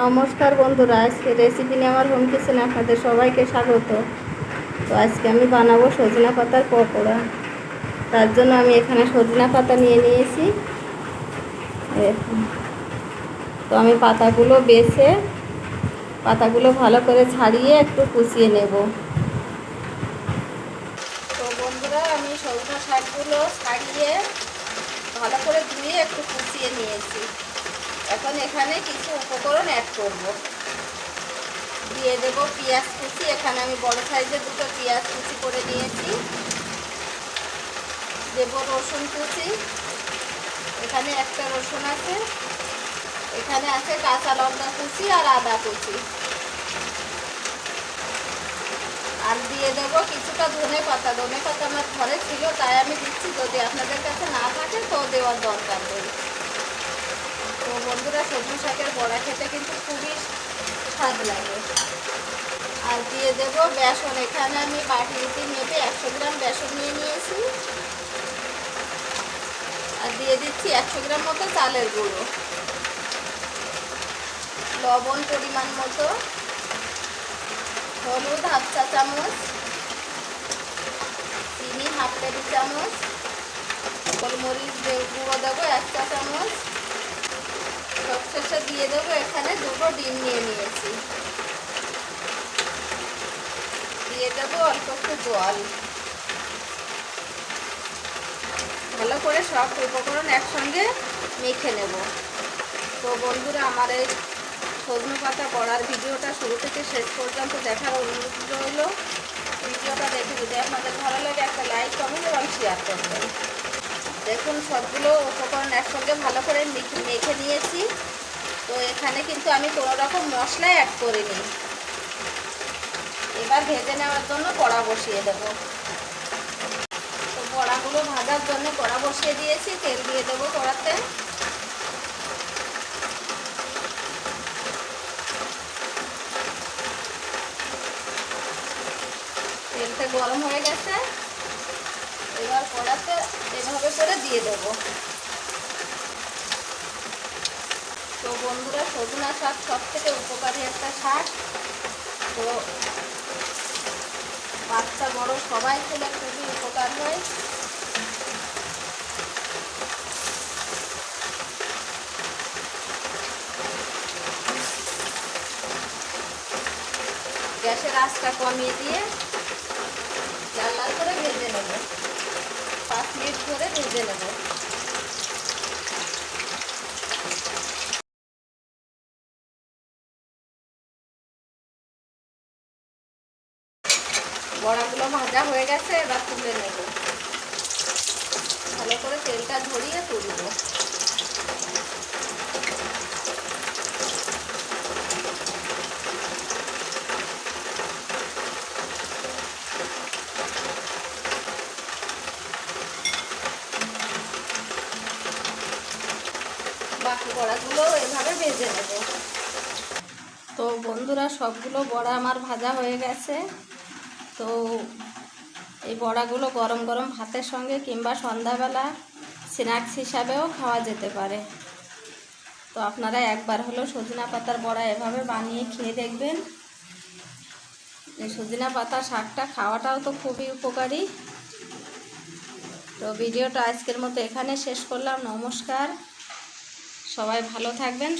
নমস্কার বন্ধুরা আজকে রেসিপি নিয়ে আমার হোম কিচেনে আপনাদের সবাইকে স্বাগত। তো আজকে আমি বানাবো সজনা পাতার পকোড়া। তার জন্য আমি এখানে সজনা পাতা নিয়ে নিয়েছি। তো আমি পাতাগুলো বেছে, পাতাগুলো ভালো করে ছাড়িয়ে একটু কুচিয়ে নেব। তো বন্ধুরা, আমি সজনা শাকগুলো ছাড়িয়ে ভালো করে ধুয়ে একটু কুচিয়ে নিয়েছি। এখন এখানে কিছু উপকরণ অ্যাড করব। দিয়ে দেব পেঁয়াজ কুচি। এখানে আমি বড় সাইজের দুটো পেঁয়াজ কুচি করে নিয়েছি। দেব রসুন কুচি। এখানে একটা রসুন আছে। এখানে আছে কাঁচা লঙ্কা কুচি আর আদা কুচি আর দিয়ে দেব কিছুটা ধনে পাতা। ধনে পাতা আমার ঘরে ছিল, তাই আমি দিচ্ছি। যদি আপনাদের কাছে না থাকে, তো দেওয়ার দরকার নেই। তো বন্ধুরা সবজি শাকের বড়া খেতে কিন্তু খুবই স্বাদ লাগে। আর দিয়ে দেব বেসন। এখানে আমি বাটিতে মেপে একশো গ্রাম বেসন নিয়ে নিয়েছি। আর দিয়ে দিচ্ছি একশো গ্রাম মতো চালের গুঁড়ো। লবণ পরিমাণ মতো। হলুদ, হাফ চা চামচ, চিনি, হাফ টেবিল চামচ, গোলমরিচ গুঁড়ো দেবো, এক চা চামচ। সবশেষে দিয়ে দেবো এখানে দুটো ডিম নিয়ে নিয়েছি। দিয়ে দেবো অল্প একটু জল। ভালো করে সব উপকরণ একসঙ্গে মেখে নেব। তো বন্ধুরা, আমার এই সজনে পাতা পড়ার ভিডিওটা শুরু থেকে শেষ পর্যন্ত দেখার অনুরোধ রইল। ভিডিওটা দেখে যদি আপনাদের ভালো লাগে, একটা লাইক কমেন্ট এবং শেয়ার করবেন। দেখুন, সবগুলো উপকরণ একসঙ্গে ভালো করে মেখে নিয়েছি। তো এখানে কিন্তু আমি কোনো রকম মশলা অ্যাড করিনি। এবার ভেজে নেওয়ার জন্য কড়া বসিয়ে দেব। তো কড়াগুলো ভাজার জন্য কড়া বসিয়ে দিয়েছি। তেল দিয়ে দেবো কড়াতে তেলটা গরম হয়ে গেছে। এবার কড়াতে এভাবে করে দিয়ে দেব। তো বন্ধুরা, সজনা শাক সব থেকে উপকারী একটা শাক। তো বাচ্চা, বড় সবাই খেলে খুবই উপকার হয়। গ্যাসের আঁচটা কমিয়ে দিয়ে লাল লাল করে ভেজে নেব। পাঁচ মিনিট ধরে ভেজে নেব। বড়াগুলো ভাজা হয়ে গেছে, এবার তুলে নেব। ভালো করে তেলটা ঝরিয়ে তুলব। বাকি বড়াগুলো এভাবে ভেজে নেব। তো বন্ধুরা, সবগুলো বড়া আমার ভাজা হয়ে গেছে। তো এই বড়াগুলো গরম গরম ভাতের সঙ্গে কিংবা সন্ধ্যাবেলা স্ন্যাক্স হিসাবেও খাওয়া যেতে পারে। তো আপনারা একবার হলো সজনা পাতার বড়া এভাবে বানিয়ে খেয়ে দেখবেন। এই সজনা পাতা শাকটা খাওয়াটাও তো খুবই উপকারী। তো ভিডিওটা আজকের মতো এখানে শেষ করলাম। নমস্কার। সবাই ভালো থাকবেন